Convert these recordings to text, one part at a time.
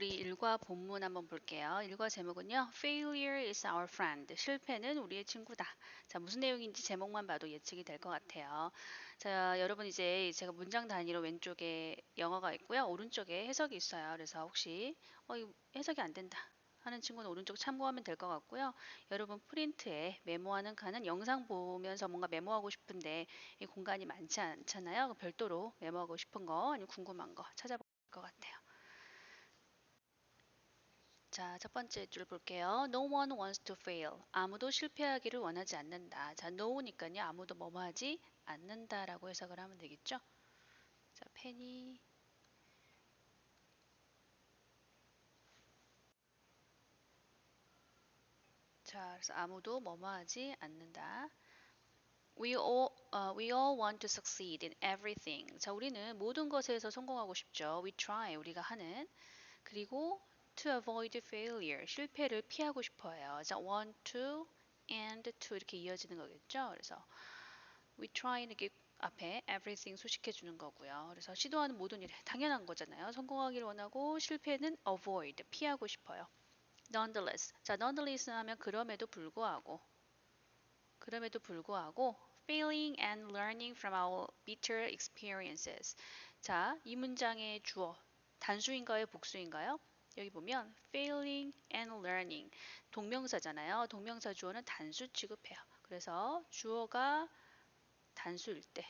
우리 일과 본문 한번 볼게요. 일과 제목은요. Failure is our friend. 실패는 우리의 친구다. 자, 무슨 내용인지 제목만 봐도 예측이 될 것 같아요. 자, 여러분 이제 제가 문장 단위로 왼쪽에 영어가 있고요. 오른쪽에 해석이 있어요. 그래서 혹시 어, 해석이 안 된다. 하는 친구는 오른쪽 참고하면 될 것 같고요. 여러분 프린트에 메모하는 칸은 영상 보면서 뭔가 메모하고 싶은데 이 공간이 많지 않잖아요. 별도로 메모하고 싶은 거 아니면 궁금한 거 찾아볼 것 같아요. 자, 첫 번째 줄 볼게요. No one wants to fail. 아무도 실패하기를 원하지 않는다. 자, no니까요. 아무도 뭐뭐 하지 않는다라고 해석을 하면 되겠죠? 자, 펜이 자, 그래서 아무도 뭐뭐 하지 않는다. We all, uh, we all want to succeed in everything. 자, 우리는 모든 것에서 성공하고 싶죠. We try, 우리가 하는. 그리고 to avoid failure, 실패를 피하고 싶어요. 자, want to and to 이렇게 이어지는 거겠죠. 그래서 we try 이렇게 앞에 everything 소식해 주는 거고요. 그래서 시도하는 모든 일에 당연한 거잖아요. 성공하기를 원하고 실패는 avoid, 피하고 싶어요. nonetheless. 자, nonetheless 하면 그럼에도 불구하고 그럼에도 불구하고 failing and learning from our bitter experiences. 자, 이 문장의 주어 단수인가요, 복수인가요? 여기 보면 failing and learning 동명사잖아요. 동명사 주어는 단수 취급해요. 그래서 주어가 단수일 때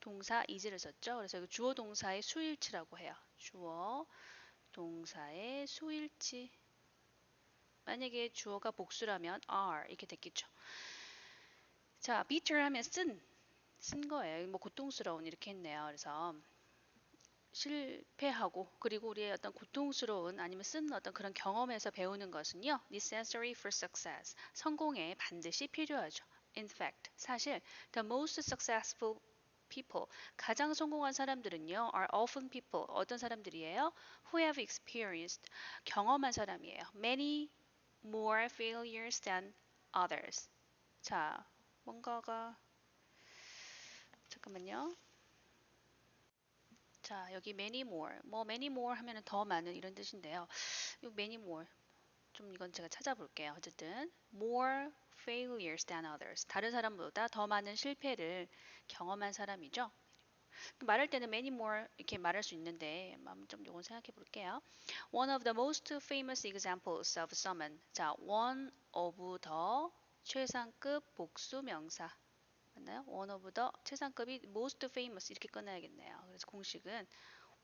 동사 is를 썼죠. 그래서 주어 동사의 수일치라고 해요. 주어 동사의 수일치 만약에 주어가 복수라면 are 이렇게 됐겠죠. 자, bitter 하면 쓴, 쓴 거예요. 뭐 고통스러운 이렇게 했네요. 그래서 실패하고 그리고 우리의 어떤 고통스러운 아니면 쓴 어떤 그런 경험에서 배우는 것은요. necessary for success. 성공에 반드시 필요하죠. In fact, 사실 the most successful people 가장 성공한 사람들은요 are often people 어떤 사람들이에요? who have experienced 경험한 사람이에요. many more failures than others. 자, 뭔가가 잠깐만요. 자, 여기 many more. 뭐 many more 하면은 더 많은 이런 뜻인데요. 이 many more 좀 이건 제가 찾아볼게요. 어쨌든 more failures than others. 다른 사람보다 더 많은 실패를 경험한 사람이죠. 말할 때는 many more 이렇게 말할 수 있는데 좀 요건 생각해 볼게요. One of the most famous examples of summon. 자, one of the 최상급 복수 명사. 맞나요? one of the 최상급이 most famous 이렇게 끊어야겠네요. 그래서 공식은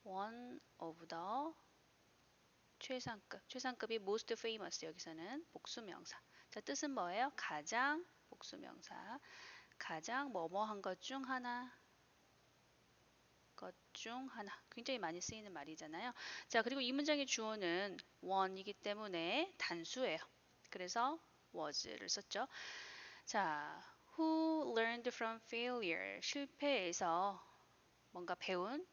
one of the 최상급. 최상급이 most famous 여기서는 복수명사. 자, 뜻은 뭐예요? 가장 복수명사. 가장 뭐뭐한 것 중 하나. 것 중 하나. 굉장히 많이 쓰이는 말이잖아요. 자, 그리고 이 문장의 주어는 one이기 때문에 단수예요. 그래서 was를 썼죠. 자, who learned from failure. 실패에서 뭔가 배운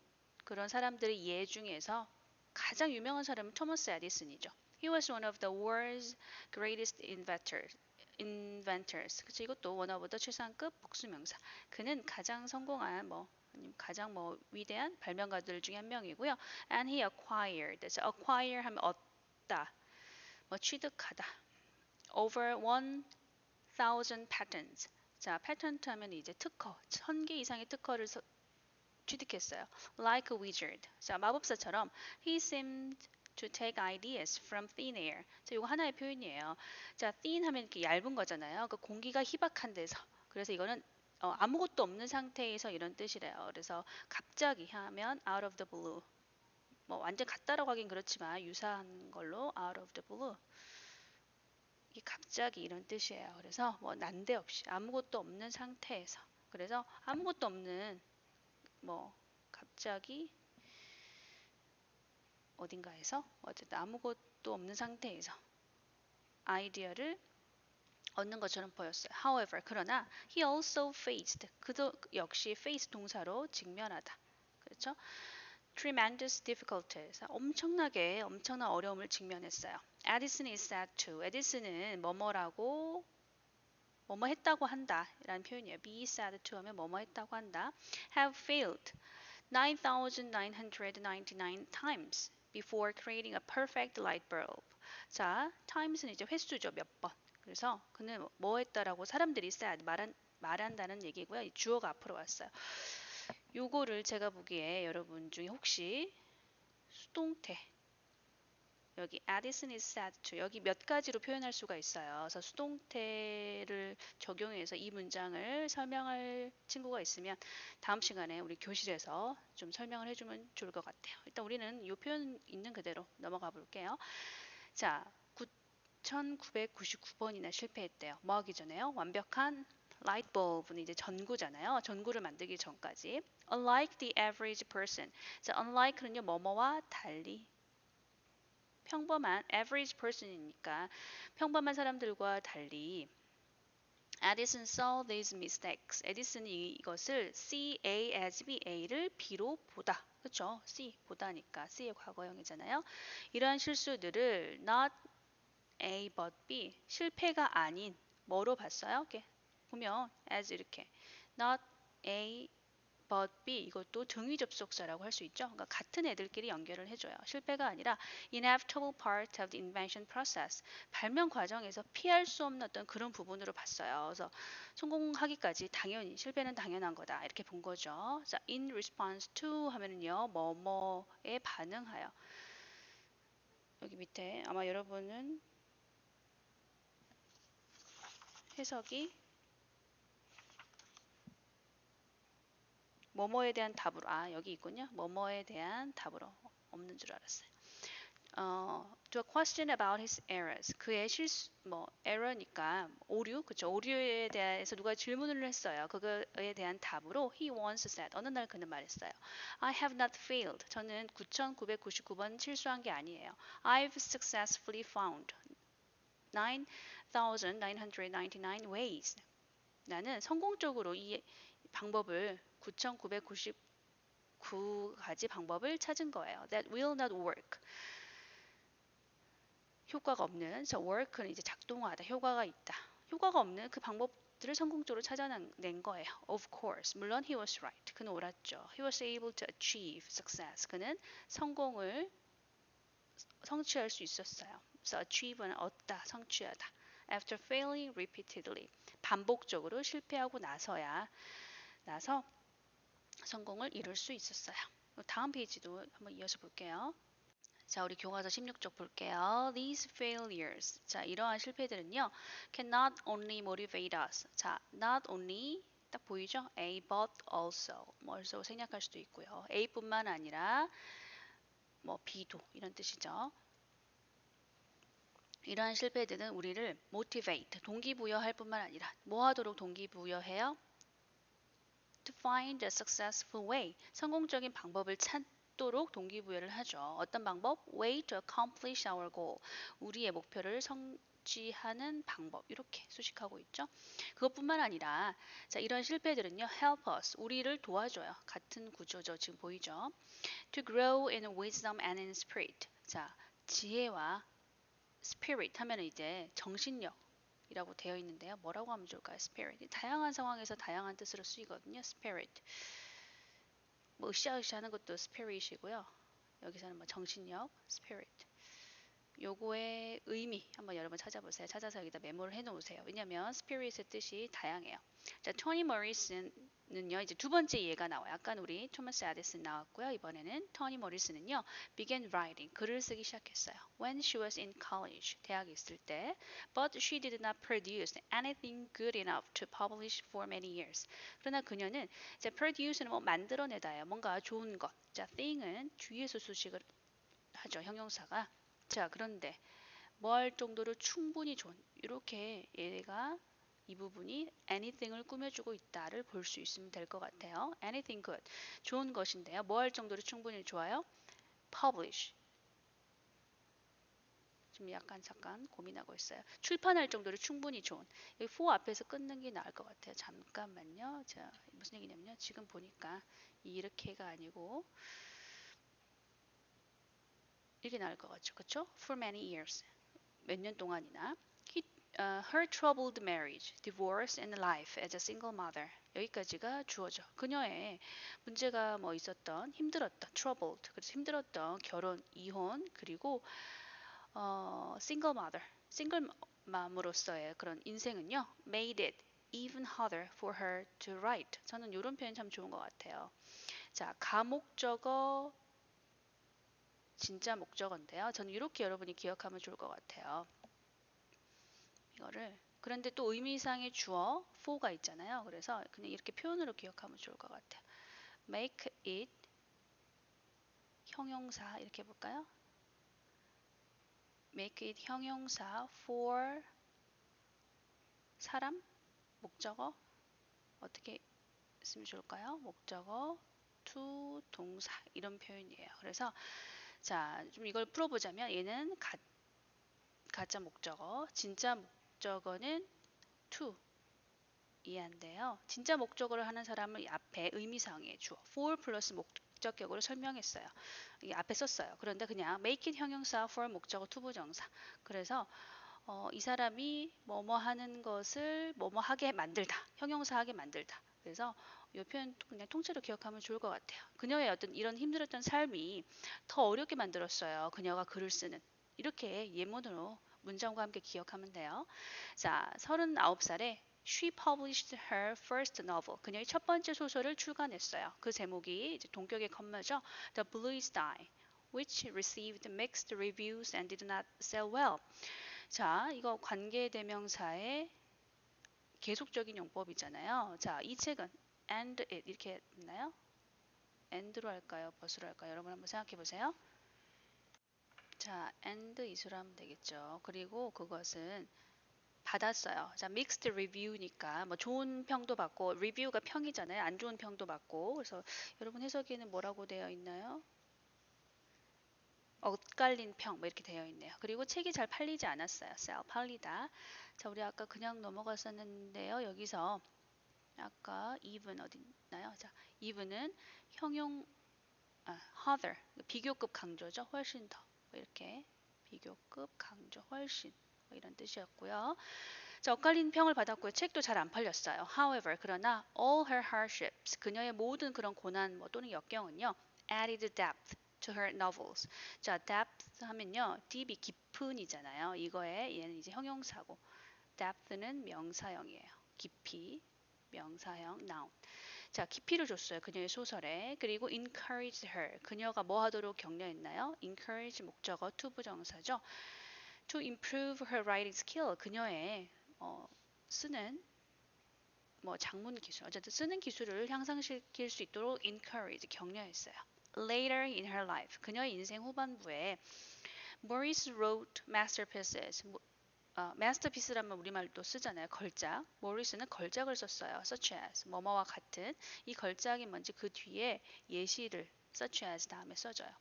그런 사람들의 예 중에서 가장 유명한 사람은 토머스 에디슨이죠. He was one of the world's greatest inventors. inventors. 그렇죠. 이것도 the 최상급 복수명사. 그는 가장 성공한 뭐 가장 뭐 위대한 발명가들 중에 한 명이고요. And he acquired. 그래서 acquire 하면 얻다. 뭐 취득하다. Over 1000 patents. 자, 패턴트 하면 이제 특허, 천 개 이상의 특허를 서, 취득했어요. Like a wizard. 자, 마법사처럼 he seemed to take ideas from thin air. 자, 이거 하나의 표현이에요. 자, thin 하면 이렇게 얇은 거잖아요. 그 공기가 희박한 데서. 그래서 이거는 어, 아무것도 없는 상태에서 이런 뜻이래요. 그래서 갑자기 하면 out of the blue. 뭐 완전 같다라고 하긴 그렇지만 유사한 걸로 out of the blue. 갑자기 이런 뜻이에요. 그래서 뭐 난데없이 아무것도 없는 상태에서 그래서 아무것도 없는 뭐 갑자기 어딘가에서 어쨌든 아무것도 없는 상태에서 아이디어를 얻는 것처럼 보였어요. However, 그러나 he also faced 그도 역시 face 동사로 직면하다. 그렇죠? Tremendous difficulties. 엄청나게 엄청난 어려움을 직면했어요. Edison is said to. 에디슨은 뭐뭐라고 뭐뭐 했다고 한다 라는 표현이에요. be said to 하면 뭐뭐 했다고 한다. have failed. 9,999 times before creating a perfect light bulb. 자, times는 이제 횟수죠. 몇 번. 그래서 그는 뭐 했다라고 사람들이 said 말한, 말한다는 얘기고요. 이 주어가 앞으로 왔어요. 요거를 제가 보기에 여러분 중에 혹시 수동태 여기 is sad to 여기 몇 가지로 표현할 수가 있어요. 그래서 수동태를 적용해서 이 문장을 설명할 친구가 있으면 다음 시간에 우리 교실에서 좀 설명을 해주면 좋을 것 같아요. 일단 우리는 이 표현 있는 그대로 넘어가 볼게요. 자, 9,999번이나 실패했대요. 뭐 하기 전에요? 완벽한 light bulb는 이제 전구잖아요. 전구를 만들기 전까지. Unlike the average person. 자, unlike는요, 뭐뭐와 달리. 평범한 average person이니까 평범한 사람들과 달리 Edison saw these mistakes. 에디슨이 이것을 C A as B A를 B로 보다. 그렇죠? C 보다니까 C의 과거형이잖아요. 이러한 실수들을 not A but B 실패가 아닌 뭐로 봤어요? 이렇게 보면 as 이렇게 not A but B 이것도 등위 접속사라고 할 수 있죠. 그러니까 같은 애들끼리 연결을 해줘요. 실패가 아니라 inevitable part of the invention process 발명 과정에서 피할 수 없는 어떤 그런 부분으로 봤어요. 그래서 성공하기까지 당연히 실패는 당연한 거다 이렇게 본 거죠. 자, in response to 하면은요 뭐뭐에 반응하여 여기 밑에 아마 여러분은 해석이 뭐뭐에 대한 답으로 아 여기 있군요. 뭐뭐에 대한 답으로 없는 줄 알았어요. 어, to a question about his errors. 그의 실수 뭐 error니까 오류 그쵸 오류에 대해서 누가 질문을 했어요. 그거에 대한 답으로 he once said 어느 날 그는 말했어요. I have not failed. 저는 9,999번 실수한 게 아니에요. I've successfully found 9,999 ways. 나는 성공적으로 이 방법을 9,999가지 방법을 찾은 거예요. That will not work. 효과가 없는, so work는 이제 작동하다, 효과가 있다. 효과가 없는 그 방법들을 성공적으로 찾아낸 거예요. Of course. 물론 he was right. 그는 옳았죠. He was able to achieve success. 그는 성공을 성취할 수 있었어요. So achieve는 얻다, 성취하다. After failing repeatedly. 반복적으로 실패하고 나서야 나서 성공을 이룰 수 있었어요. 다음 페이지도 한번 이어서 볼게요. 자, 우리 교과서 16쪽 볼게요. These failures. 자, 이러한 실패들은요. can not only motivate us. 자, not only 딱 보이죠? A but also. 뭐서 생략할 수도 있고요. A뿐만 아니라 뭐 B도 이런 뜻이죠. 이러한 실패들은 우리를 motivate, 동기부여할 뿐만 아니라 뭐 하도록 동기부여해요? To find a successful way. 성공적인 방법을 찾도록 동기부여를 하죠. 어떤 방법? way to accomplish our goal. 우리의 목표를 성취하는 방법. 이렇게 수식하고 있죠. 그것뿐만 아니라 자, 이런 실패들은요. help us. 우리를 도와줘요. 같은 구조죠. 지금 보이죠? to grow in wisdom and in spirit. 자, 지혜와 spirit 하면 이제 정신력 이라고 되어 있는데요. 뭐라고 하면 좋을까요? spirit. 다양한 상황에서 다양한 뜻으로 쓰이거든요. spirit. 뭐 으쌰으쌰 하는 것도 spirit이고요. 여기서는 뭐 정신력, spirit. 요거의 의미 한번 여러분 찾아보세요. 찾아서 여기다 메모를 해 놓으세요. 왜냐면 spirit의 뜻이 다양해요. 자, 토니 머리슨 은요. 이제 두 번째 예가 나와요. 아까 우리 토마스 아디슨 나왔고요. 이번에는 토니 머리슨은요. began writing 글을 쓰기 시작했어요. When she was in college 대학에 있을 때, but she did not produce anything good enough to publish for many years. 그러나 그녀는 이제 produce는 뭐 만들어내다예요. 뭔가 좋은 것. 자, thing은 뒤에서 수식을 하죠. 형용사가. 자, 그런데 뭐 할 정도로 충분히 좋은 이렇게 얘가 이 부분이 anything을 꾸며주고 있다를 볼 수 있으면 될 것 같아요. anything good. 좋은 것인데요. 뭐 할 정도로 충분히 좋아요? publish. 좀 약간 잠깐 고민하고 있어요. 출판할 정도로 충분히 좋은. 여기 for 앞에서 끊는 게 나을 것 같아요. 잠깐만요. 자, 무슨 얘기냐면요. 지금 보니까 이렇게가 아니고 이게 나을 것 같죠. 그렇죠? For many years. 몇 년 동안이나. 어, her troubled marriage, divorce and life as a single mother. 여기까지가 주어져. 그녀의 문제가 뭐 있었던, 힘들었던, troubled. 그래서 힘들었던 결혼, 이혼, 그리고 어, single mother, 싱글 맘으로서의 그런 인생은요, made it even harder for her to write. 저는 이런 표현 참 좋은 것 같아요. 자, 가목적어, 진짜 목적어인데요. 저는 이렇게 여러분이 기억하면 좋을 것 같아요. 이거를 그런데 또 의미상의 주어 for가 있잖아요. 그래서 그냥 이렇게 표현으로 기억하면 좋을 것 같아요. make it 형용사 이렇게 해볼까요? make it 형용사 for 사람 목적어 어떻게 쓰면 좋을까요? 목적어 to 동사 이런 표현이에요. 그래서 자, 좀 이걸 풀어보자면 얘는 가, 가짜 목적어, 진짜 목적어 는 to 이해한데요. 진짜 목적어를 하는 사람을 앞에 의미상의 주어 for 플러스 목적격으로 설명했어요. 이 앞에 썼어요. 그런데 그냥 make it 형용사 for 목적어 to 부정사. 그래서 어, 이 사람이 뭐뭐 하는 것을 뭐뭐 하게 만들다. 형용사 하게 만들다. 그래서 이 표현 그냥 통째로 기억하면 좋을 것 같아요. 그녀의 어떤 이런 힘들었던 삶이 더 어렵게 만들었어요. 그녀가 글을 쓰는. 이렇게 예문으로 문장과 함께 기억하면 돼요. 자, 39살에 She published her first novel. 그녀의 첫 번째 소설을 출간했어요. 그 제목이 이제 동격의 컴머죠. The Blue Sky, which received mixed reviews and did not sell well. 자, 이거 관계대명사의 계속적인 용법이잖아요. 자, 이 책은 and it 이렇게 있나요? and로 할까요? 벗으로 할까요? 여러분 한번 생각해 보세요. 자, and 이수로 하면 되겠죠. 그리고 그것은 받았어요. 자, mixed review니까 뭐 좋은 평도 받고 리뷰가 평이잖아요. 안 좋은 평도 받고. 그래서 여러분 해석에는 뭐라고 되어 있나요? 엇갈린 평, 뭐 이렇게 되어 있네요. 그리고 책이 잘 팔리지 않았어요. sell, 팔리다. 자, 우리 아까 그냥 넘어갔었는데요. 여기서 아까 even 어디 있나요? 자, even은 형용, 아, harder, 비교급 강조죠. 훨씬 더. 뭐 이렇게 비교급 강조, 훨씬. 뭐 이런 뜻이었고요. 자, 엇갈린 평을 받았고요. 책도 잘 안 팔렸어요. However, 그러나 all her hardships, 그녀의 모든 그런 고난 뭐 또는 역경은요. added depth to her novels. 자, depth 하면요. deep이 깊은이잖아요. 이거에 얘는 이제 형용사고 depth는 명사형이에요. 깊이, 명사형, noun. 자, 깊이를 줬어요. 그녀의 소설에. 그리고 encouraged her. 그녀가 뭐 하도록 격려했나요? encourage 목적어 to 부정사죠. to improve her writing skill. 그녀의 어, 쓰는 뭐 작문 기술, 어쨌든 쓰는 기술을 향상시킬 수 있도록 encourage, 격려했어요. Later in her life, 그녀의 인생 후반부에 Maurice wrote masterpieces. 어, masterpiece라면 우리말도 쓰잖아요. 걸작. 모리스는 걸작을 썼어요. such as 뭐뭐와 같은 이 걸작이 뭔지 그 뒤에 예시를 such as 다음에 써줘요.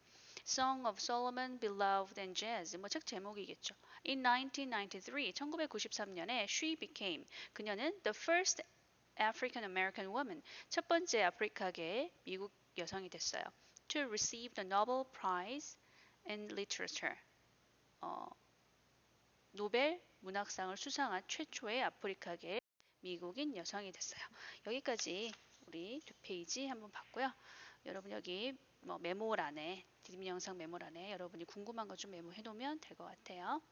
Song of Solomon, Beloved and Jazz 뭐 책 제목이겠죠. In 1993, 1993년에 she became 그녀는 the first African American woman 첫 번째 아프리카계 미국 여성이 됐어요. To receive the Nobel Prize in Literature. 어, 노벨 문학상을 수상한 최초의 아프리카계 미국인 여성이 됐어요. 여기까지 우리 두 페이지 한번 봤고요. 여러분 여기 뭐 메모란에 디딤 영상 메모란에 여러분이 궁금한 거 좀 메모해 놓으면 될 것 같아요.